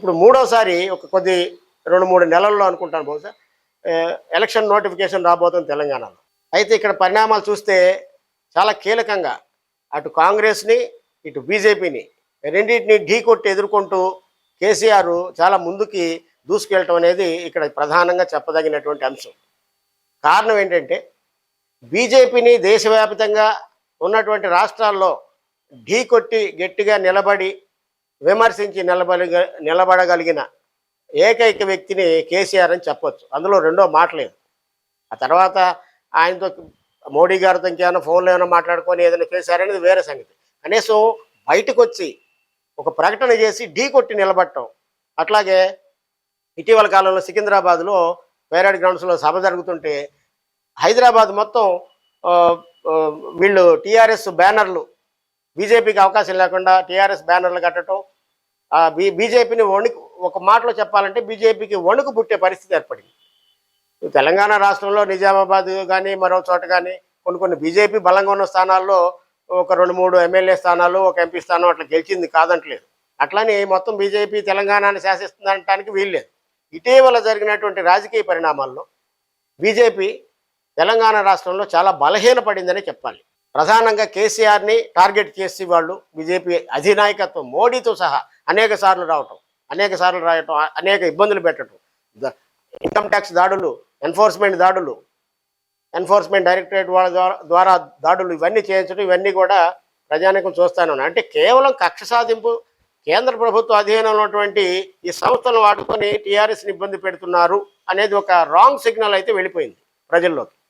ఇప్పుడు మూడోసారి ఒక కొద్ది రెండు మూడు నెలల్లో అనుకుంటాను బహుశా ఎలక్షన్ నోటిఫికేషన్ రాబోతుంది తెలంగాణలో. అయితే ఇక్కడ పరిణామాలు చూస్తే చాలా కీలకంగా అటు కాంగ్రెస్ని ఇటు బీజేపీని రెండింటిని ఢీకొట్టి ఎదుర్కొంటూ కేసీఆర్ చాలా ముందుకి దూసుకెళ్ళటం అనేది ఇక్కడ ప్రధానంగా చెప్పదగినటువంటి అంశం. కారణం ఏంటంటే బీజేపీని దేశవ్యాప్తంగా ఉన్నటువంటి రాష్ట్రాల్లో ఢీకొట్టి గట్టిగా నిలబడి విమర్శించి నిలబడి నిలబడగలిగిన ఏకైక వ్యక్తిని కేసీఆర్ అని చెప్పొచ్చు. అందులో రెండో మాట లేదు. ఆ తర్వాత ఆయనతో మోడీ గారితో ఇంకేమైనా ఫోన్లో ఏమైనా మాట్లాడుకొని ఏదైనా చేశారనేది వేరే సంగతి. కనీసం బయటకు వచ్చి ఒక ప్రకటన చేసి ఢీ కొట్టి నిలబట్టడం అట్లాగే ఇటీవల కాలంలో సికింద్రాబాద్లో పేరాడ్ గ్రౌండ్స్లో సభ జరుగుతుంటే హైదరాబాద్ మొత్తం వీళ్ళు టీఆర్ఎస్ బ్యానర్లు బీజేపీకి అవకాశం లేకుండా టీఆర్ఎస్ బ్యానర్లు కట్టడం బీ బీజేపీని వణుకు ఒక మాటలో చెప్పాలంటే బీజేపీకి వణుకు పుట్టే పరిస్థితి ఏర్పడింది. తెలంగాణ రాష్ట్రంలో నిజామాబాద్ కానీ మరో చోట కానీ కొన్ని కొన్ని బీజేపీ బలంగా ఉన్న స్థానాల్లో ఒక రెండు మూడు ఎమ్మెల్యే స్థానాలు ఒక ఎంపీ స్థానం అట్లా గెలిచింది కాదంటలేదు. అట్లానే మొత్తం బీజేపీ తెలంగాణను శాసిస్తుందనటానికి వీల్లేదు. ఇటీవల జరిగినటువంటి రాజకీయ పరిణామాల్లో బీజేపీ తెలంగాణ రాష్ట్రంలో చాలా బలహీనపడిందని చెప్పాలి. ప్రధానంగా కేసీఆర్ని టార్గెట్ చేసి వాళ్ళు బీజేపీ అధినాయకత్వం మోడీతో సహా అనేక సార్లు రావటం అనేక సార్లు రాయటం అనేక ఇబ్బందులు పెట్టడం ఇన్కమ్ ట్యాక్స్ దాడులు ఎన్ఫోర్స్మెంట్ దాడులు ఎన్ఫోర్స్మెంట్ డైరెక్టరేట్ వాళ్ళ ద్వారా ద్వారా దాడులు ఇవన్నీ చేయించడం ఇవన్నీ కూడా ప్రజానికం చూస్తానే అంటే కేవలం కక్ష సాధింపు కేంద్ర ప్రభుత్వ అధీనంలో ఉన్నటువంటి ఈ సంస్థలను వాడుకొని టీఆర్ఎస్ని ఇబ్బంది పెడుతున్నారు అనేది ఒక రాంగ్ సిగ్నల్ అయితే వెళ్ళిపోయింది ప్రజల్లోకి.